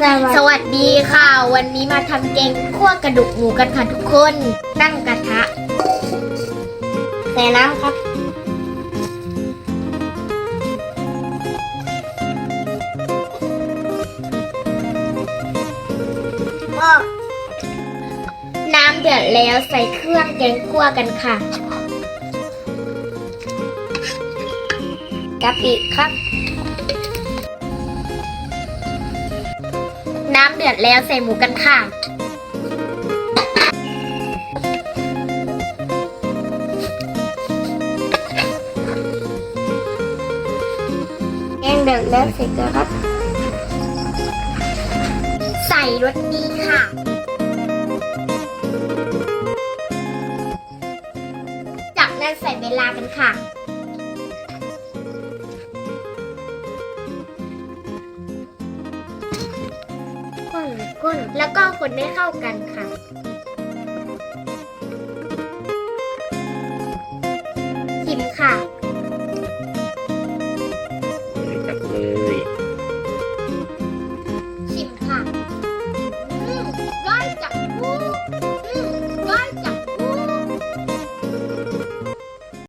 สวัสสวัสดีค่ะ วันนี้มาทำแกงคั่วกระดูกหมูกันค่ะทุกคน ตั้งกระทะใส่น้ำครับก็น้ำเดือดแล้วใส่เครื่องแกงคั่วกันค่ะกะปิครับ น้ำเดือดแล้วใส่หมูกันค่ะ แกงเดือดแล้วใส่เกลือครับ ใส่รสดีค่ะ จากนั้นใส่เวลากันค่ะ ข้นแล้วก็คนได้เข้ากันค่ะ ชิมค่ะ